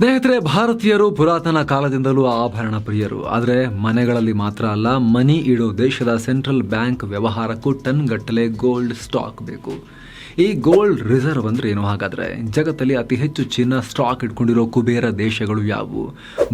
ಸ್ನೇಹಿತರೆ, ಭಾರತೀಯರು ಪುರಾತನ ಕಾಲದಿಂದಲೂ ಆಭರಣ ಪ್ರಿಯರು. ಆದರೆ ಮನೆಗಳಲ್ಲಿ ಮಾತ್ರ ಅಲ್ಲ, ಮನಿ ಇಡೋ ದೇಶದ ಸೆಂಟ್ರಲ್ ಬ್ಯಾಂಕ್ ವ್ಯವಹಾರಕ್ಕೂ ಟನ್ ಗಟ್ಟಲೆ ಗೋಲ್ಡ್ ಸ್ಟಾಕ್ ಬೇಕು. ಈ ಗೋಲ್ಡ್ ರಿಸರ್ವ್ ಅಂದ್ರೆ ಏನು? ಹಾಗಾದ್ರೆ ಜಗತ್ತಲ್ಲಿ ಅತಿ ಹೆಚ್ಚು ಚಿನ್ನ ಸ್ಟಾಕ್ ಇಟ್ಕೊಂಡಿರೋ ಕುಬೇರ ದೇಶಗಳು ಯಾವುವು?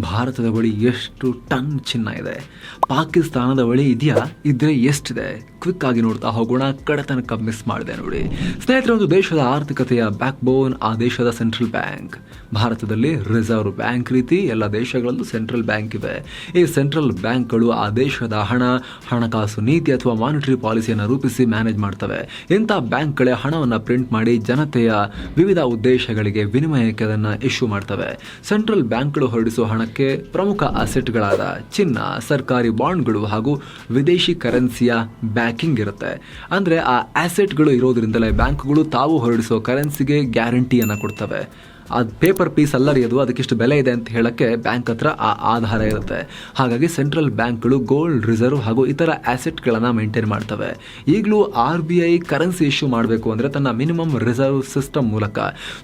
ಭಾರತದ ಬಳಿ ಎಷ್ಟು ಟನ್ ಚಿನ್ನ ಇದೆ? ಪಾಕಿಸ್ತಾನದ ಬಳಿ ಇದೆಯಾ? ಇದ್ರೆ ಎಷ್ಟಿದೆ? ಕ್ವಿಕ್ ಆಗಿ ನೋಡ್ತಾ ಹೋಗೋಣ. ಕಡತನಕ್ಕೆ ತನಕ ಮಿಸ್ ಮಾಡಿದೆ ನೋಡಿ. ಸ್ನೇಹಿತರೆ, ಒಂದು ದೇಶದ ಆರ್ಥಿಕತೆಯ ಬ್ಯಾಕ್ ಬೋನ್ ಆ ದೇಶದ ಸೆಂಟ್ರಲ್ ಬ್ಯಾಂಕ್ ಭಾರತದಲ್ಲಿ ರಿಸರ್ವ್ ಬ್ಯಾಂಕ್ ರೀತಿ ಎಲ್ಲ ದೇಶಗಳಲ್ಲೂ ಸೆಂಟ್ರಲ್ ಬ್ಯಾಂಕ್ ಇವೆ. ಈ ಸೆಂಟ್ರಲ್ ಬ್ಯಾಂಕ್ಗಳು ಆ ದೇಶದ ಹಣ, ಹಣಕಾಸು ನೀತಿ ಅಥವಾ ಮಾನಿಟರಿ ಪಾಲಿಸಿಯನ್ನು ರೂಪಿಸಿ ಮ್ಯಾನೇಜ್ ಮಾಡ್ತವೆ. ಇಂಥ ಬ್ಯಾಂಕ್ಗಳೇ ಹಣವನ್ನು ಪ್ರಿಂಟ್ ಮಾಡಿ ಜನತೆಯ ವಿವಿಧ ಉದ್ದೇಶಗಳಿಗೆ ವಿನಿಮಯಕ್ಕೆ ಅದನ್ನು ಇಶ್ಯೂ ಮಾಡ್ತವೆ. ಸೆಂಟ್ರಲ್ ಬ್ಯಾಂಕ್ಗಳು ಹೊರಡಿಸುವ ಹಣಕ್ಕೆ ಪ್ರಮುಖ ಅಸೆಟ್ಗಳಾದ ಚಿನ್ನ, ಸರ್ಕಾರಿ ಬಾಂಡ್ಗಳು ಹಾಗೂ ವಿದೇಶಿ ಕರೆನ್ಸಿಯ ಬ್ಯಾಕಿಂಗ್ ಇರುತ್ತೆ. ಅಂದರೆ ಆ ಆಸೆಟ್ಗಳು ಇರೋದ್ರಿಂದಲೇ ಬ್ಯಾಂಕ್ಗಳು ತಾವು ಹೊರಡಿಸೋ ಕರೆನ್ಸಿಗೆ ಗ್ಯಾರಂಟಿಯನ್ನು ಕೊಡ್ತವೆ. ಅದು ಪೇಪರ್ ಪೀಸ್ ಅಲ್ಲರಿಯೋದು ಅದಕ್ಕಿಷ್ಟು ಬೆಲೆ ಇದೆ ಅಂತ ಹೇಳೋಕ್ಕೆ ಬ್ಯಾಂಕ್ ಹತ್ರ ಆ ಆಧಾರ ಇರುತ್ತೆ. ಹಾಗಾಗಿ ಸೆಂಟ್ರಲ್ ಬ್ಯಾಂಕ್ಗಳು ಗೋಲ್ಡ್ ರಿಸರ್ವ್ ಹಾಗೂ ಇತರ ಆ್ಯಸೆಟ್ಗಳನ್ನು ಮೇಂಟೈನ್ ಮಾಡ್ತವೆ. ಈಗಲೂ R B I currency issue ಮಾಡಬೇಕು ಅಂದರೆ ತನ್ನ ಮಿನಿಮಮ್ ರಿಸರ್ವ್ ಸಿಸ್ಟಮ್ ಮೂಲಕ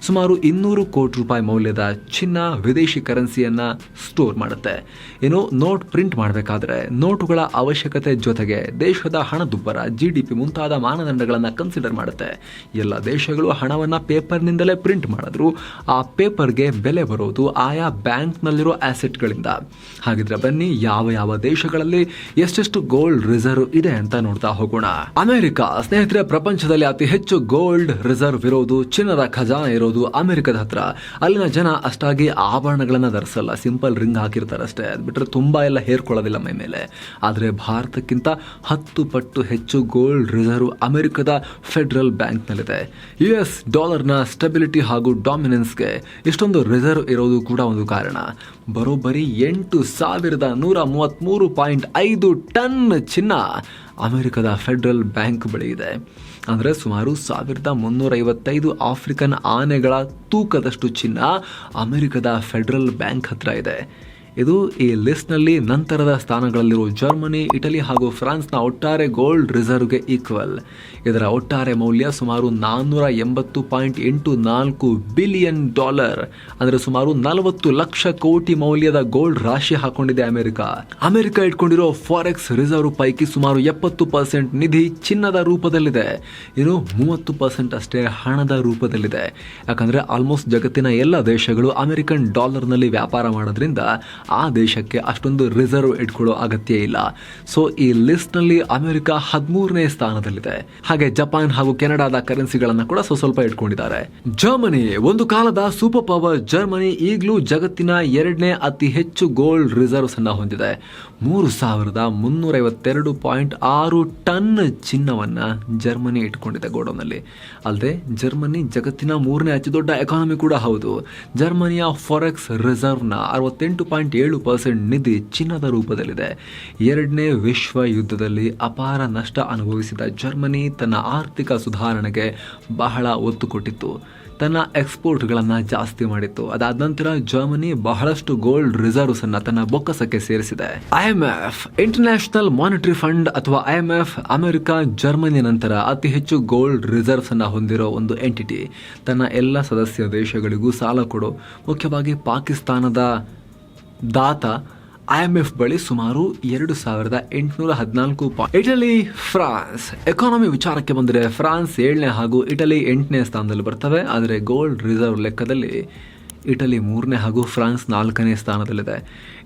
ಸುಮಾರು ಇನ್ನೂರು ಕೋಟಿ ರೂಪಾಯಿ ಮೌಲ್ಯದ ಚಿನ್ನ ವಿದೇಶಿ ಕರೆನ್ಸಿಯನ್ನು ಸ್ಟೋರ್ ಮಾಡುತ್ತೆ. ಏನು ನೋಟ್ ಪ್ರಿಂಟ್ ಮಾಡಬೇಕಾದ್ರೆ ನೋಟುಗಳ ಅವಶ್ಯಕತೆ ಜೊತೆಗೆ ದೇಶದ ಹಣದುಬ್ಬರ ಜಿ ಡಿ ಪಿ ಮುಂತಾದ ಮಾನದಂಡಗಳನ್ನು ಕನ್ಸಿಡರ್ ಮಾಡುತ್ತೆ. ಎಲ್ಲ ದೇಶಗಳು ಹಣವನ್ನು ಪೇಪರ್ನಿಂದಲೇ ಪ್ರಿಂಟ್ ಮಾಡಿದ್ರು. ಆ ಪೇಪರ್ಗೆ ಬೆಲೆ ಬರೋದು ಆಯಾ ಬ್ಯಾಂಕ್ನಲ್ಲಿರೋ ಆ್ಯಸೆಟ್ಗಳಿಂದ ಹಾಗಿದ್ರೆ ಬನ್ನಿ, ಯಾವ ಯಾವ ದೇಶಗಳಲ್ಲಿ ಎಷ್ಟೆಷ್ಟು ಗೋಲ್ಡ್ ರಿಸರ್ವ್ ಇದೆ ಅಂತ ನೋಡ್ತಾ ಹೋಗೋಣ. ಅಮೆರಿಕ, ಸ್ನೇಹಿತರೆ, ಪ್ರಪಂಚದಲ್ಲಿ ಅತಿ ಹೆಚ್ಚು ಗೋಲ್ಡ್ ರಿಸರ್ವ್ ಇರೋದು ಚಿನ್ನದ ಖಜಾನೆ ಇರೋದು ಅಮೆರಿಕದ ಹತ್ರ. ಅಲ್ಲಿನ ಜನ ಅಷ್ಟಾಗಿ ಆಭರಣಗಳನ್ನ ಧರಿಸಲ್ಲ, ಸಿಂಪಲ್ ರಿಂಗ್ ಹಾಕಿರ್ತಾರೆ ಅಷ್ಟೇ ಅದು ಬಿಟ್ಟರೆ ತುಂಬಾ ಎಲ್ಲ ಹೇರ್ಕೊಳ್ಳೋದಿಲ್ಲ ಮೈ ಮೇಲೆ. ಆದರೆ ಭಾರತಕ್ಕಿಂತ ಹತ್ತು ಪಟ್ಟು ಹೆಚ್ಚು ಗೋಲ್ಡ್ ರಿಸರ್ವ್ ಅಮೆರಿಕದ ಫೆಡರಲ್ ಬ್ಯಾಂಕ್ನಲ್ಲಿದೆ. ಯು ಎಸ್ ಡಾಲರ್ನ ಸ್ಟೆಬಿಲಿಟಿ ಹಾಗೂ ಡಾಮಿನೆನ್ಸ್ಗೆ ಇಷ್ಟೊಂದು ರಿಸರ್ವ್ ಇರೋದು ಕೂಡ ಒಂದು ಕಾರಣ. ಬರೋಬ್ಬರಿ ಎಂಟು ಸಾವಿರದ ನೂರ ಮೂವತ್ತ್ಮೂರು ಪಾಯಿಂಟ್ ಐದು ಟನ್ ಚಿನ್ನ ಅಮೆರಿಕದ ಫೆಡರಲ್ ಬ್ಯಾಂಕ್ ಬಳಿ ಇದೆ. ಅಂದರೆ ಸುಮಾರು ಸಾವಿರದ ಮುನ್ನೂರೈವತ್ತೈದು ಆಫ್ರಿಕನ್ ಆನೆಗಳ ತೂಕದಷ್ಟು ಚಿನ್ನ ಅಮೆರಿಕದ ಫೆಡರಲ್ ಬ್ಯಾಂಕ್ ಹತ್ರ ಇದೆ. ಇದು ಈ ಲಿಸ್ಟ್ನಲ್ಲಿ ನಂತರದ ಸ್ಥಾನಗಳಲ್ಲಿರುವ ಜರ್ಮನಿ, ಇಟಲಿ ಹಾಗೂ ಫ್ರಾನ್ಸ್ನ ಒಟ್ಟಾರೆ ಗೋಲ್ಡ್ ರಿಸರ್ವ್ಗೆ ಈಕ್ವಲ್. ಇದರ ಒಟ್ಟಾರೆ ಮೌಲ್ಯ ಸುಮಾರು ನಾನ್ನೂರ ಎಂಬತ್ತು ಪಾಯಿಂಟ್ ಎಂಟು ನಾಲ್ಕು ಬಿಲಿಯನ್ ಡಾಲರ್, ಅಂದರೆ ಸುಮಾರು ನಲವತ್ತು ಲಕ್ಷ ಕೋಟಿ ಮೌಲ್ಯದ ಗೋಲ್ಡ್ ರಾಶಿ ಹಾಕೊಂಡಿದೆ ಅಮೆರಿಕ. ಅಮೆರಿಕ ಇಟ್ಕೊಂಡಿರೋ ಫಾರೆಕ್ಸ್ ರಿಸರ್ವ್ ಪೈಕಿ ಸುಮಾರು ಎಪ್ಪತ್ತು ಪರ್ಸೆಂಟ್ ನಿಧಿ ಚಿನ್ನದ ರೂಪದಲ್ಲಿದೆ. ಇನ್ನು ಮೂವತ್ತು ಪರ್ಸೆಂಟ್ ಅಷ್ಟೇ ಹಣದ ರೂಪದಲ್ಲಿದೆ. ಯಾಕಂದ್ರೆ ಆಲ್ಮೋಸ್ಟ್ ಜಗತ್ತಿನ ಎಲ್ಲ ದೇಶಗಳು ಅಮೆರಿಕನ್ ಡಾಲರ್ನಲ್ಲಿ ವ್ಯಾಪಾರ ಮಾಡೋದ್ರಿಂದ ಆ ದೇಶಕ್ಕೆ ಅಷ್ಟೊಂದು ರಿಸರ್ವ್ ಇಟ್ಕೊಳ್ಳೋ ಅಗತ್ಯ ಇಲ್ಲ. ಸೊ ಈ ಲಿಸ್ಟ್ನಲ್ಲಿ ಅಮೆರಿಕ ಹದಿಮೂರನೇ ಸ್ಥಾನದಲ್ಲಿದೆ. ಹಾಗೆ ಜಪಾನ್ ಹಾಗೂ ಕೆನಡಾದ ಕರೆನ್ಸಿಗಳನ್ನು ಕೂಡ ಸ್ವಲ್ಪ ಇಟ್ಕೊಂಡಿದ್ದಾರೆ. ಜರ್ಮನಿ ಒಂದು ಕಾಲದ ಸೂಪರ್ ಪವರ್ ಜರ್ಮನಿ ಈಗಲೂ ಜಗತ್ತಿನ ಎರಡನೇ ಅತಿ ಹೆಚ್ಚು ಗೋಲ್ಡ್ ರಿಸರ್ವ್ಸ್ ಅನ್ನ ಹೊಂದಿದೆ. ಮೂರು ಸಾವಿರದ ಮುನ್ನೂರೈವತ್ತೆರಡು ಪಾಯಿಂಟ್ ಆರು ಟನ್ ಚಿನ್ನವನ್ನ ಜರ್ಮನಿ ಇಟ್ಕೊಂಡಿದೆ ಗೋಡೌನಲ್ಲಿ ಅಲ್ಲದೆ ಜರ್ಮನಿ ಜಗತ್ತಿನ ಮೂರನೇ ಅತಿ ದೊಡ್ಡ ಎಕಾನಮಿ ಕೂಡ ಹೌದು. ಜರ್ಮನಿಯ ಫಾರೆಕ್ಸ್ ರಿಸರ್ವ್ನ ಅರವತ್ತೆಂಟು ಪಾಯಿಂಟ್ ಏಳು ಪರ್ಸೆಂಟ್ ನಿಧಿ ಚಿನ್ನದ ರೂಪದಲ್ಲಿದೆ. ಎರಡನೇ ವಿಶ್ವ ಯುದ್ಧದಲ್ಲಿ ಅಪಾರ ನಷ್ಟ ಅನುಭವಿಸಿದ ಜರ್ಮನಿ ತನ್ನ ಆರ್ಥಿಕ ಸುಧಾರಣೆಗೆ ಬಹಳ ಒತ್ತು ಕೊಟ್ಟಿತ್ತು. ತನ್ನ ಎಕ್ಸ್ಪೋರ್ಟ್ಗಳನ್ನು ಜಾಸ್ತಿ ಮಾಡಿತ್ತು. ಅದಾದ ನಂತರ ಜರ್ಮನಿ ಬಹಳಷ್ಟು ಗೋಲ್ಡ್ ರಿಸರ್ವ್ಸ್ ಅನ್ನು ತನ್ನ ಬೊಕ್ಕಸಕ್ಕೆ ಸೇರಿಸಿದೆ. ಐಎಂಎಫ್ ಇಂಟರ್ನ್ಯಾಷನಲ್ ಮಾನಿಟರಿ ಫಂಡ್ ಅಥವಾ ಐಎಂಎಫ್ ಅಮೆರಿಕ, ಜರ್ಮನಿ ನಂತರ ಅತಿ ಹೆಚ್ಚು ಗೋಲ್ಡ್ ರಿಸರ್ವ್ಸ್ ಅನ್ನು ಹೊಂದಿರೋ ಒಂದು ಎಂಟಿಟಿ ತನ್ನ ಎಲ್ಲ ಸದಸ್ಯ ದೇಶಗಳಿಗೂ ಸಾಲ ಕೊಡೋ. ಮುಖ್ಯವಾಗಿ ಪಾಕಿಸ್ತಾನದ ದಾತ ಐಎಂಎಫ್ ಬಳಿ ಸುಮಾರು ಎರಡು ಸಾವಿರದ ಎಂಟುನೂರ ಹದಿನಾಲ್ಕು ಪಾಯಿಂಟ್ ಇಟಲಿ, ಫ್ರಾನ್ಸ್. ಎಕಾನಮಿ ವಿಚಾರಕ್ಕೆ ಬಂದರೆ ಫ್ರಾನ್ಸ್ ಏಳನೇ ಹಾಗೂ ಇಟಲಿ ಎಂಟನೇ ಸ್ಥಾನದಲ್ಲಿ ಬರ್ತವೆ, ಆದರೆ ಗೋಲ್ಡ್ ರಿಸರ್ವ್ ಲೆಕ್ಕದಲ್ಲಿ ಇಟಲಿ ಮೂರನೇ ಹಾಗೂ ಫ್ರಾನ್ಸ್ ನಾಲ್ಕನೇ ಸ್ಥಾನದಲ್ಲಿದೆ.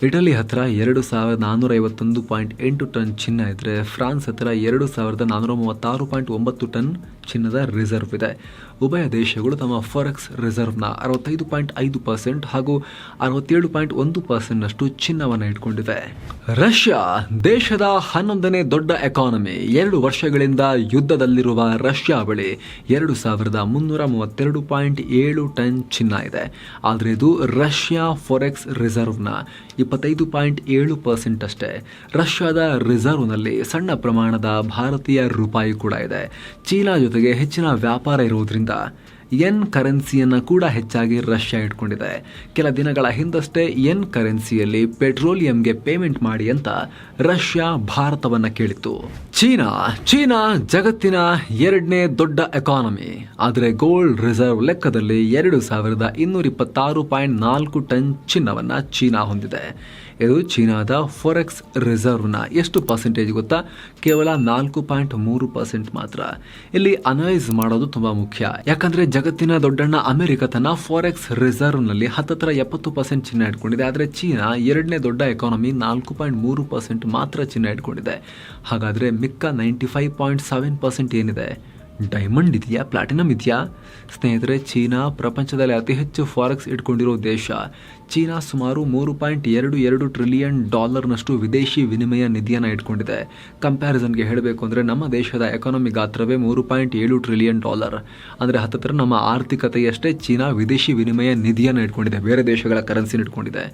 ಇಟಲಿ ಹತ್ರ ಎರಡು ಸಾವಿರದ ನಾನ್ನೂರ ಐವತ್ತೊಂದು ಪಾಯಿಂಟ್ ಎಂಟು ಟನ್ ಚಿನ್ನ ಇದ್ದರೆ ಫ್ರಾನ್ಸ್ ಹತ್ರ ಎರಡು ಸಾವಿರದ ನಾನ್ನೂರ ಮೂವತ್ತಾರು ಪಾಯಿಂಟ್ ಒಂಬತ್ತು ಟನ್ ಚಿನ್ನದ ರಿಸರ್ವ್ ಇದೆ. ಉಭಯ ದೇಶಗಳು ತಮ್ಮ ಫಾರೆಕ್ಸ್ ರಿಸರ್ವ್ನ ಅರವತ್ತೈದು ಪಾಯಿಂಟ್ ಐದು ಪರ್ಸೆಂಟ್ ಹಾಗೂ ಅರವತ್ತೇಳು ಪಾಯಿಂಟ್ ಒಂದು ಪರ್ಸೆಂಟ್ನಷ್ಟು ಚಿನ್ನವನ್ನು ಇಟ್ಕೊಂಡಿದೆ ರಷ್ಯಾ ದೇಶದ ಹನ್ನೊಂದನೇ ದೊಡ್ಡ ಎಕಾನಮಿ ಎರಡು ವರ್ಷಗಳಿಂದ ಯುದ್ಧದಲ್ಲಿರುವ ರಷ್ಯಾ ಬಳಿ ಎರಡು ಸಾವಿರದ ಮುನ್ನೂರ ಮೂವತ್ತೆರಡು ಪಾಯಿಂಟ್ ಏಳು ಟನ್ ಚಿನ್ನ ಇದೆ. ಆದರೆ ಇದು ರಷ್ಯಾ ಫಾರೆಕ್ಸ್ ರಿಸರ್ವ್ನ ಇಪ್ಪತ್ತೈದು ಪಾಯಿಂಟ್ ಏಳು ಪರ್ಸೆಂಟ್ ಅಷ್ಟೇ. ರಷ್ಯಾದ ರಿಸರ್ವ್ನಲ್ಲಿ ಸಣ್ಣ ಪ್ರಮಾಣದ ಭಾರತೀಯ ರೂಪಾಯಿ ಕೂಡ ಇದೆ. ಚೀನಾ ಜೊತೆಗೆ ಹೆಚ್ಚಿನ ವ್ಯಾಪಾರ ಇರುವುದರಿಂದ ಎನ್ ಕರೆನ್ಸಿಯನ್ನು ಕೂಡ ಹೆಚ್ಚಾಗಿ ರಷ್ಯಾ ಇಟ್ಕೊಂಡಿದೆ. ಕೆಲ ದಿನಗಳ ಹಿಂದಷ್ಟೇ ಎನ್ ಕರೆನ್ಸಿಯಲ್ಲಿ ಪೆಟ್ರೋಲಿಯಂಗೆ ಪೇಮೆಂಟ್ ಮಾಡಿ ಅಂತ ರಷ್ಯಾ ಭಾರತವನ್ನ ಕೇಳಿತ್ತು. ಚೀನಾ ಚೀನಾ ಜಗತ್ತಿನ ಎರಡನೇ ದೊಡ್ಡ ಎಕಾನಮಿ ಆದರೆ ಗೋಲ್ಡ್ ರಿಸರ್ವ್ ಲೆಕ್ಕದಲ್ಲಿ ಎರಡು ಸಾವಿರದ ಇನ್ನೂರ ಇಪ್ಪತ್ತಾರು ಪಾಯಿಂಟ್ ನಾಲ್ಕು ಟನ್ ಚಿನ್ನವನ್ನು ಚೀನಾ ಹೊಂದಿದೆ. ಇದು ಚೀನಾದ ಫಾರೆಕ್ಸ್ ರಿಸರ್ವ್ನ ಎಷ್ಟು ಪರ್ಸೆಂಟೇಜ್ ಗೊತ್ತಾ? ಕೇವಲ ನಾಲ್ಕು ಪಾಯಿಂಟ್ ಮೂರು ಪರ್ಸೆಂಟ್ ಮಾತ್ರ. ಇಲ್ಲಿ ಅನಲೈಸ್ ಮಾಡೋದು ತುಂಬಾ ಮುಖ್ಯ. ಯಾಕಂದ್ರೆ ಜಗತ್ತಿನ ದೊಡ್ಡಣ್ಣ ಅಮೆರಿಕ ತನ್ನ ಫಾರೆಕ್ಸ್ ರಿಸರ್ವ್ನಲ್ಲಿ ಹತ್ತತ್ರ ಎಪ್ಪತ್ತು ಪರ್ಸೆಂಟ್ ಚಿನ್ನ ಇಟ್ಕೊಂಡಿದೆ. ಆದರೆ ಚೀನಾ ಎರಡನೇ ದೊಡ್ಡ ಎಕಾನಮಿ ನಾಲ್ಕು ಪಾಯಿಂಟ್ ಮೂರು ಪರ್ಸೆಂಟ್ ಮಾತ್ರ ಚಿನ್ನ ಇಟ್ಕೊಂಡಿದೆ. ಹಾಗಾದ್ರೆ ಮಿಕ್ಕ ninety five point seven percent ಏನಿದೆ? ಡೈಮಂಡ್ ಇದೆಯಾ? ಪ್ಲಾಟಿನಮ್ ಇದೆಯಾ? ಸ್ನೇಹಿತರೆ, ಚೀನಾ ಪ್ರಪಂಚದಲ್ಲಿ ಅತಿ ಹೆಚ್ಚು ಫಾರೆಕ್ಸ್ ಇಟ್ಕೊಂಡಿರೋ ದೇಶ. ಚೀನಾ ಸುಮಾರು ಮೂರು ಪಾಯಿಂಟ್ ಎರಡು ಎರಡು ಟ್ರಿಲಿಯನ್ ಡಾಲರ್ನಷ್ಟು ವಿದೇಶಿ ವಿನಿಮಯ ನಿಧಿಯನ್ನು ಇಟ್ಕೊಂಡಿದೆ. ಕಂಪ್ಯಾರಿಸನ್ಗೆ ಹೇಳಬೇಕು ಅಂದರೆ ನಮ್ಮ ದೇಶದ ಎಕಾನಮಿ ಗಾತ್ರವೇ ಮೂರು ಪಾಯಿಂಟ್ ಏಳು ಟ್ರಿಲಿಯನ್ ಡಾಲರ್. ಅಂದರೆ ಹತ್ತತ್ರ ನಮ್ಮ ಆರ್ಥಿಕತೆಯಷ್ಟೇ ಚೀನಾ ವಿದೇಶಿ ವಿನಿಮಯ ನಿಧಿಯನ್ನು ಇಟ್ಕೊಂಡಿದೆ. ಬೇರೆ ದೇಶಗಳ ಕರೆನ್ಸಿನ ಇಟ್ಕೊಂಡಿದೆ.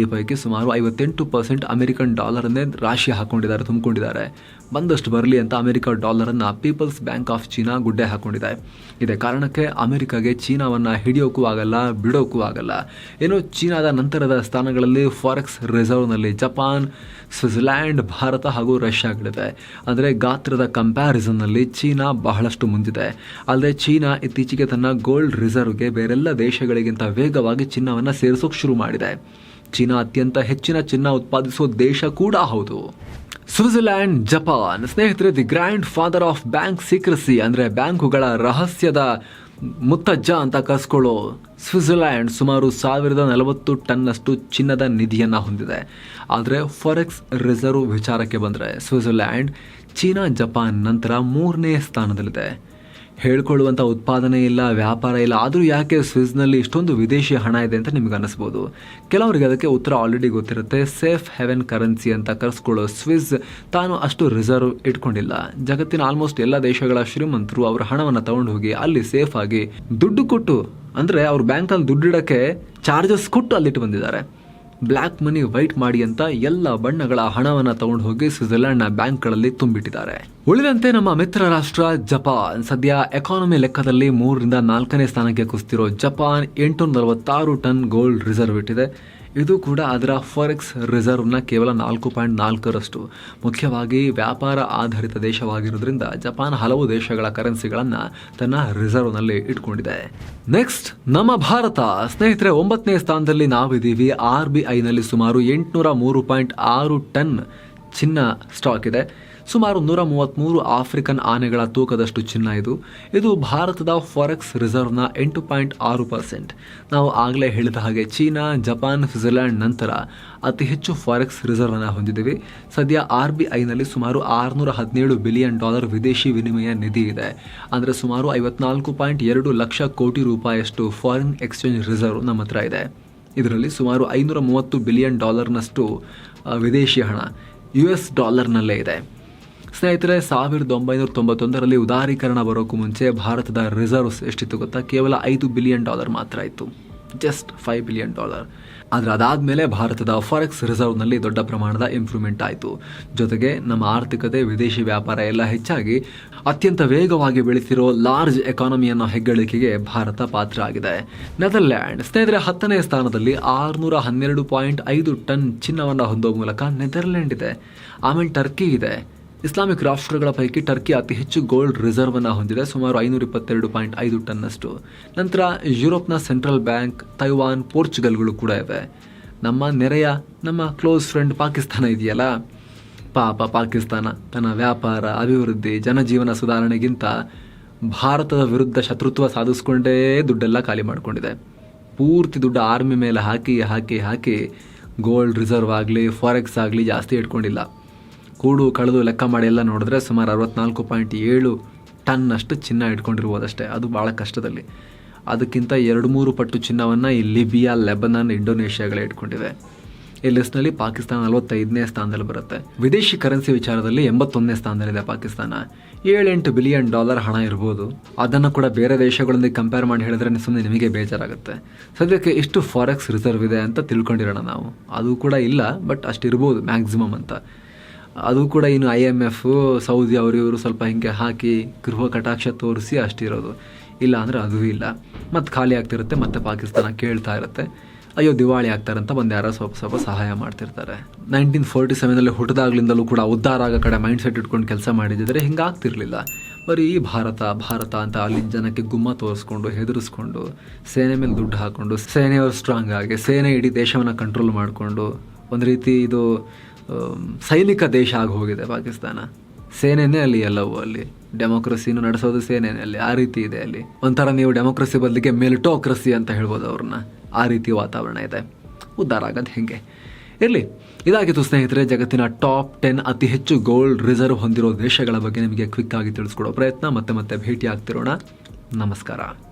ಈ ಪೈಕಿ ಸುಮಾರು ಐವತ್ತೆಂಟು ಪರ್ಸೆಂಟ್ ಅಮೆರಿಕನ್ ಡಾಲರನ್ನೇ ರಾಶಿ ಹಾಕೊಂಡಿದ್ದಾರೆ, ತುಂಬಿಕೊಂಡಿದ್ದಾರೆ. ಬಂದಷ್ಟು ಬರಲಿ ಅಂತ ಅಮೆರಿಕ ಡಾಲರನ್ನು ಪೀಪಲ್ಸ್ ಬ್ಯಾಂಕ್ ಆಫ್ ಚೀನಾ ಗುಡ್ಡೆ ಹಾಕೊಂಡಿದೆ. ಇದೇ ಕಾರಣಕ್ಕೆ ಅಮೆರಿಕಾಗೆ ಚೀನಾವನ್ನು ಹಿಡಿಯೋಕ್ಕೂ ಆಗಲ್ಲ, ಬಿಡೋಕ್ಕೂ ಆಗಲ್ಲ. ಏನು ಚೀನಾದ ನಂತರದ ಸ್ಥಾನಗಳಲ್ಲಿ ಫಾರೆಕ್ಸ್ ರಿಸರ್ವ್ನಲ್ಲಿ ಜಪಾನ್ ಸ್ವಿಟ್ಜರ್ಲ್ಯಾಂಡ್ ಭಾರತ ಹಾಗೂ ರಷ್ಯಾಗಳಿವೆ ಅಂದರೆ ಗಾತ್ರದ ಕಂಪ್ಯಾರಿಸನ್ನಲ್ಲಿ ಚೀನಾ ಬಹಳಷ್ಟು ಮುಂದಿದೆ. ಅಲ್ಲದೆ ಚೀನಾ ಇತ್ತೀಚೆಗೆ ತನ್ನ ಗೋಲ್ಡ್ ರಿಸರ್ವ್ಗೆ ಬೇರೆಲ್ಲ ದೇಶಗಳಿಗಿಂತ ವೇಗವಾಗಿ ಚಿನ್ನವನ್ನು ಸೇರಿಸೋಕೆ ಶುರು ಮಾಡಿದೆ. ಚೀನಾ ಅತ್ಯಂತ ಹೆಚ್ಚಿನ ಚಿನ್ನ ಉತ್ಪಾದಿಸುವ ದೇಶ ಕೂಡ ಹೌದು. Switzerland Japan. ಸ್ನೇಹಿತರೆ, the grand father of bank secrecy, ಅಂದರೆ ಬ್ಯಾಂಕುಗಳ ರಹಸ್ಯದ ಮುತ್ತಜ್ಜ ಅಂತ ಕರೆಸ್ಕೊಳ್ಳೋ ಸ್ವಿಟ್ಜರ್ಲ್ಯಾಂಡ್ ಸುಮಾರು ಸಾವಿರದ ನಲವತ್ತು ಟನ್ನಷ್ಟು ಚಿನ್ನದ ನಿಧಿಯನ್ನು ಹೊಂದಿದೆ. ಆದರೆ ಫಾರೆಕ್ಸ್ ರಿಸರ್ವ್ ವಿಚಾರಕ್ಕೆ ಬಂದರೆ ಸ್ವಿಟ್ಜರ್ಲ್ಯಾಂಡ್ ಚೀನಾ, ಜಪಾನ್ ನಂತರ ಮೂರನೇ ಸ್ಥಾನದಲ್ಲಿದೆ. ಹೇಳ್ಕೊಳ್ಳುವಂಥ ಉತ್ಪಾದನೆ ಇಲ್ಲ, ವ್ಯಾಪಾರ ಇಲ್ಲ, ಆದರೂ ಯಾಕೆ ಸ್ವಿಸ್ನಲ್ಲಿ ಇಷ್ಟೊಂದು ವಿದೇಶಿ ಹಣ ಇದೆ ಅಂತ ನಿಮ್ಗೆ ಅನಿಸ್ಬೋದು? ಕೆಲವರಿಗೆ ಅದಕ್ಕೆ ಉತ್ತರ ಆಲ್ರೆಡಿ ಗೊತ್ತಿರುತ್ತೆ. ಸೇಫ್ ಹೆವೆನ್ ಕರೆನ್ಸಿ ಅಂತ ಕರೆಸ್ಕೊಳ್ಳೋ ಸ್ವಿಸ್ ತಾನು ಅಷ್ಟು ರಿಸರ್ವ್ ಇಟ್ಕೊಂಡಿಲ್ಲ. ಜಗತ್ತಿನ ಆಲ್ಮೋಸ್ಟ್ ಎಲ್ಲ ದೇಶಗಳ ಶ್ರೀಮಂತರು ಅವರ ಹಣವನ್ನು ತಗೊಂಡು ಹೋಗಿ ಅಲ್ಲಿ ಸೇಫ್ ಆಗಿ ದುಡ್ಡು ಕೊಟ್ಟು, ಅಂದರೆ ಅವ್ರ ಬ್ಯಾಂಕಲ್ಲಿ ದುಡ್ಡಿಡಕ್ಕೆ ಚಾರ್ಜಸ್ ಕೊಟ್ಟು ಅಲ್ಲಿಟ್ಟು ಬಂದಿದ್ದಾರೆ. ಬ್ಲ್ಯಾಕ್ ಮನಿ ವೈಟ್ ಮಾಡಿ ಅಂತ ಎಲ್ಲ ಬಣ್ಣಗಳ ಹಣವನ್ನು ತಗೊಂಡು ಹೋಗಿ ಸ್ವಿಟ್ಜರ್ಲೆಂಡ್ನ ಬ್ಯಾಂಕ್ಗಳಲ್ಲಿ ತುಂಬಿಟ್ಟಿದ್ದಾರೆ. ಉಳಿದಂತೆ ನಮ್ಮ ಮಿತ್ರ ರಾಷ್ಟ್ರ ಜಪಾನ್. ಸದ್ಯ ಎಕಾನಮಿ ಲೆಕ್ಕದಲ್ಲಿ ಮೂರರಿಂದ ನಾಲ್ಕನೇ ಸ್ಥಾನಕ್ಕೆ ಕುಸ್ತಿರೋ ಜಪಾನ್ ಎಂಟುನೂರ ನಲವತ್ತಾರು ಟನ್ ಗೋಲ್ಡ್ ರಿಸರ್ವ್ ಇಟ್ಟಿದೆ. ಇದು ಕೂಡ ಅದರ ಫಾರೆಕ್ಸ್ ರಿಸರ್ವ್ನ ಕೇವಲ ನಾಲ್ಕು ಪಾಯಿಂಟ್ ನಾಲ್ಕರಷ್ಟು. ಮುಖ್ಯವಾಗಿ ವ್ಯಾಪಾರ ಆಧಾರಿತ ದೇಶವಾಗಿರೋದ್ರಿಂದ ಜಪಾನ್ ಹಲವು ದೇಶಗಳ ಕರೆನ್ಸಿಗಳನ್ನು ತನ್ನ ರಿಸರ್ವ್ನಲ್ಲಿ ಇಟ್ಕೊಂಡಿದೆ. ನೆಕ್ಸ್ಟ್ ನಮ್ಮ ಭಾರತ. ಸ್ನೇಹಿತರೆ, ಒಂಬತ್ತನೇ ಸ್ಥಾನದಲ್ಲಿ ನಾವಿದ್ದೀವಿ. ಆರ್ ಬಿ ಐನಲ್ಲಿ ಸುಮಾರು ಎಂಟುನೂರ ಮೂರು ಪಾಯಿಂಟ್ ಆರು ಟನ್ ಚಿನ್ನ ಸ್ಟಾಕ್ ಇದೆ. ಸುಮಾರು ನೂರ ಮೂವತ್ತ್ಮೂರು ಆಫ್ರಿಕನ್ ಆನೆಗಳ ತೂಕದಷ್ಟು ಚಿನ್ನ ಇದು. ಇದು ಭಾರತದ ಫಾರೆಕ್ಸ್ ರಿಸರ್ವ್ನ ಎಂಟು ಪಾಯಿಂಟ್ ಆರು ಪರ್ಸೆಂಟ್. ನಾವು ಆಗಲೇ ಹೇಳಿದ ಹಾಗೆ ಚೀನಾ, ಜಪಾನ್, ಸ್ವಿಟ್ಜರ್ಲ್ಯಾಂಡ್ ನಂತರ ಅತಿ ಹೆಚ್ಚು ಫಾರೆಕ್ಸ್ ರಿಸರ್ವನ್ನು ಹೊಂದಿದ್ದೀವಿ. ಸದ್ಯ ಆರ್ ಬಿ ಐನಲ್ಲಿ ಸುಮಾರು ಆರುನೂರ ಹದಿನೇಳು ಬಿಲಿಯನ್ ಡಾಲರ್ ವಿದೇಶಿ ವಿನಿಮಯ ನಿಧಿ ಇದೆ. ಅಂದರೆ ಸುಮಾರು ಐವತ್ನಾಲ್ಕು ಪಾಯಿಂಟ್ ಎರಡು ಲಕ್ಷ ಕೋಟಿ ರೂಪಾಯಿಯಷ್ಟು ಫಾರಿನ್ ಎಕ್ಸ್ಚೇಂಜ್ ರಿಸರ್ವ್ ನಮ್ಮ ಹತ್ರ ಇದೆ. ಇದರಲ್ಲಿ ಸುಮಾರು ಐನೂರ ಮೂವತ್ತು ಬಿಲಿಯನ್ ಡಾಲರ್ನಷ್ಟು ವಿದೇಶಿ ಹಣ, ಯು ಎಸ್ ಡಾಲರ್ನಲ್ಲೇ ಇದೆ. ಸ್ನೇಹಿತರೆ, ಸಾವಿರದ ಒಂಬೈನೂರ ತೊಂಬತ್ತೊಂದರಲ್ಲಿ ಉದಾರೀಕರಣ ಬರೋಕ್ಕೂ ಮುಂಚೆ ಭಾರತದ ರಿಸರ್ವ್ಸ್ ಎಷ್ಟಿತ್ತು ಗೊತ್ತಾ? ಕೇವಲ ಐದು ಬಿಲಿಯನ್ ಡಾಲರ್ ಮಾತ್ರ ಇತ್ತು ಜಸ್ಟ್ ಫೈವ್ ಬಿಲಿಯನ್ ಡಾಲರ್. ಆದರೆ ಅದಾದಮೇಲೆ ಭಾರತದ ಫಾರೆಕ್ಸ್ ರಿಸರ್ವ್ನಲ್ಲಿ ದೊಡ್ಡ ಪ್ರಮಾಣದ ಇಂಪ್ರೂವ್ಮೆಂಟ್ ಆಯಿತು. ಜೊತೆಗೆ ನಮ್ಮ ಆರ್ಥಿಕತೆ, ವಿದೇಶಿ ವ್ಯಾಪಾರ ಎಲ್ಲ ಹೆಚ್ಚಾಗಿ ಅತ್ಯಂತ ವೇಗವಾಗಿ ಬೆಳೆಸಿರೋ ಲಾರ್ಜ್ ಎಕಾನಮಿ ಅನ್ನೋ ಹೆಗ್ಗಳಿಕೆಗೆ ಭಾರತ ಪಾತ್ರ ಆಗಿದೆ. ನೆದರ್ಲ್ಯಾಂಡ್. ಸ್ನೇಹಿತರೆ, ಹತ್ತನೇ ಸ್ಥಾನದಲ್ಲಿ ಆರುನೂರ ಹನ್ನೆರಡು ಪಾಯಿಂಟ್ ಐದು ಟನ್ ಚಿನ್ನವನ್ನು ಹೊಂದೋ ಮೂಲಕ ನೆದರ್ಲ್ಯಾಂಡ್ ಇದೆ. ಆಮೇಲೆ ಟರ್ಕಿ ಇದೆ. ಇಸ್ಲಾಮಿಕ್ ರಾಷ್ಟ್ರಗಳ ಪೈಕಿ ಟರ್ಕಿ ಅತಿ ಹೆಚ್ಚು ಗೋಲ್ಡ್ ರಿಸರ್ವ್ ಅನ್ನು ಹೊಂದಿದೆ, ಸುಮಾರು ಐನೂರ ಇಪ್ಪತ್ತೆರಡು ಪಾಯಿಂಟ್ ಐದು ಟನ್ನಷ್ಟು. ನಂತರ ಯುರೋಪ್ನ ಸೆಂಟ್ರಲ್ ಬ್ಯಾಂಕ್ ತೈವಾನ್, ಪೋರ್ಚುಗಲ್ಗಳು ಕೂಡ ಇವೆ. ನಮ್ಮ ನೆರೆಯ, ನಮ್ಮ ಕ್ಲೋಸ್ ಫ್ರೆಂಡ್ ಪಾಕಿಸ್ತಾನ ಇದೆಯಲ್ಲ? ಪಾಪ ಪಾಕಿಸ್ತಾನ, ತನ್ನ ವ್ಯಾಪಾರ, ಅಭಿವೃದ್ಧಿ, ಜನಜೀವನ ಸುಧಾರಣೆಗಿಂತ ಭಾರತದ ವಿರುದ್ಧ ಶತ್ರುತ್ವ ಸಾಧಿಸ್ಕೊಂಡೇ ದುಡ್ಡೆಲ್ಲ ಖಾಲಿ ಮಾಡಿಕೊಂಡಿದೆ. ಪೂರ್ತಿ ದುಡ್ಡು ಆರ್ಮಿ ಮೇಲೆ ಹಾಕಿ ಹಾಕಿ ಹಾಕಿ ಗೋಲ್ಡ್ ರಿಸರ್ವ್ ಆಗಲಿ ಫಾರೆಕ್ಸ್ ಆಗಲಿ ಜಾಸ್ತಿ ಇಟ್ಕೊಂಡಿಲ್ಲ. ಕೂಡು ಕಳೆದು ಲೆಕ್ಕ ಮಾಡಿ ಎಲ್ಲ ನೋಡಿದ್ರೆ ಸುಮಾರು ಅರವತ್ನಾಲ್ಕು ಪಾಯಿಂಟ್ ಏಳು ಟನ್ ಅಷ್ಟು ಚಿನ್ನ ಇಟ್ಕೊಂಡಿರ್ಬೋದಷ್ಟೇ. ಅದು ಭಾಳ ಕಷ್ಟದಲ್ಲಿ. ಅದಕ್ಕಿಂತ ಎರಡು ಮೂರು ಪಟ್ಟು ಚಿನ್ನವನ್ನು ಈ ಲಿಬಿಯಾ, ಲೆಬನಾನ್, ಇಂಡೋನೇಷ್ಯಾಗಳೇ ಇಟ್ಕೊಂಡಿದೆ ಈ ಲಿಸ್ಟ್ನಲ್ಲಿ ಪಾಕಿಸ್ತಾನ ನಲವತ್ತೈದನೇ ಸ್ಥಾನದಲ್ಲಿ ಬರುತ್ತೆ. ವಿದೇಶಿ ಕರೆನ್ಸಿ ವಿಚಾರದಲ್ಲಿ ಎಂಬತ್ತೊಂದನೇ ಸ್ಥಾನದಲ್ಲಿದೆ ಪಾಕಿಸ್ತಾನ. ಏಳೆಂಟು ಬಿಲಿಯನ್ ಡಾಲರ್ ಹಣ ಇರ್ಬೋದು. ಅದನ್ನು ಕೂಡ ಬೇರೆ ದೇಶಗಳೊಂದಿಗೆ ಕಂಪೇರ್ ಮಾಡಿ ಹೇಳಿದ್ರೆ ಸುಮ್ಮನೆ ನಿಮಗೆ ಬೇಜಾರಾಗುತ್ತೆ. ಸದ್ಯಕ್ಕೆ ಇಷ್ಟು ಫಾರೆಕ್ಸ್ ರಿಸರ್ವ್ ಇದೆ ಅಂತ ತಿಳ್ಕೊಂಡಿರೋಣ ನಾವು. ಅದು ಕೂಡ ಇಲ್ಲ ಬಟ್ ಅಷ್ಟಿರ್ಬೋದು ಮ್ಯಾಕ್ಸಿಮಮ್ ಅಂತ. ಅದು ಕೂಡ ಇನ್ನು ಐ ಎಂ ಎಫ್ ಸೌದಿ ಅವರು ಇವರು ಸ್ವಲ್ಪ ಹಿಂಗೆ ಹಾಕಿ ಗೃಹ ಕಟಾಕ್ಷ ತೋರಿಸಿ ಅಷ್ಟಿರೋದು. ಇಲ್ಲ ಅಂದರೆ ಅದೂ ಇಲ್ಲ. ಮತ್ತು ಖಾಲಿ ಆಗ್ತಿರುತ್ತೆ, ಮತ್ತೆ ಪಾಕಿಸ್ತಾನ ಕೇಳ್ತಾ ಇರುತ್ತೆ. ಅಯ್ಯೋ, ದಿವಾಳಿ ಆಗ್ತಾರೆ ಅಂತ ಒಂದು ಯಾರೋ ಸ್ವಲ್ಪ ಸ್ವಲ್ಪ ಸಹಾಯ ಮಾಡ್ತಿರ್ತಾರೆ. ನೈನ್ಟೀನ್ ಫೋರ್ಟಿ ಸೆವೆನಲ್ಲಿ ಹುಟ್ಟಿದಾಗ್ಲಿಂದಲೂ ಕೂಡ ಉದ್ಧಾರ ಆಗೋ ಕಡೆ ಮೈಂಡ್ ಸೆಟ್ ಇಟ್ಕೊಂಡು ಕೆಲಸ ಮಾಡಿದ್ದರೆ ಹಿಂಗೆ ಆಗ್ತಿರಲಿಲ್ಲ ಬರೀ ಭಾರತ ಭಾರತ ಅಂತ ಅಲ್ಲಿ ಜನಕ್ಕೆ ಗುಮ್ಮ ತೋರಿಸ್ಕೊಂಡು, ಹೆದರಿಸ್ಕೊಂಡು, ಸೇನೆ ಮೇಲೆ ದುಡ್ಡು ಹಾಕ್ಕೊಂಡು ಸೇನೆಯವರು ಸ್ಟ್ರಾಂಗ್ ಆಗಿ, ಸೇನೆ ಇಡೀ ದೇಶವನ್ನು ಕಂಟ್ರೋಲ್ ಮಾಡಿಕೊಂಡು, ಒಂದು ರೀತಿ ಇದು ಸೈನಿಕ ದೇಶ ಆಗಿ ಹೋಗಿದೆ ಪಾಕಿಸ್ತಾನ. ಸೇನೆನೇ ಅಲ್ಲಿ ಎಲ್ಲವೂ ಅಲ್ಲಿ. ಡೆಮೋಕ್ರಸಿನೂ ನಡೆಸೋದು ಸೇನೆನೇ ಅಲ್ಲಿ, ಆ ರೀತಿ ಇದೆ ಅಲ್ಲಿ. ಒಂಥರ ನೀವು ಡೆಮೋಕ್ರಸಿ ಬದಲಿಗೆ ಮೆಲ್ಟೋಕ್ರಸಿ ಅಂತ ಹೇಳ್ಬೋದು ಅವ್ರನ್ನ. ಆ ರೀತಿ ವಾತಾವರಣ ಇದೆ. ಉದ್ಧಾರ ಆಗೋದು ಹೆಂಗೆ? ಇರಲಿ, ಇದಾಗಿತ್ತು ಸ್ನೇಹಿತರೆ, ಜಗತ್ತಿನ ಟಾಪ್ ಟೆನ್ ಅತಿ ಹೆಚ್ಚು ಗೋಲ್ಡ್ ರಿಸರ್ವ್ ಹೊಂದಿರೋ ದೇಶಗಳ ಬಗ್ಗೆ ನಿಮಗೆ ಕ್ವಿಕ್ ಆಗಿ ತಿಳಿಸ್ಕೊಡೋ ಪ್ರಯತ್ನ. ಮತ್ತೆ ಮತ್ತೆ ಭೇಟಿ ಆಗ್ತಿರೋಣ ನಮಸ್ಕಾರ.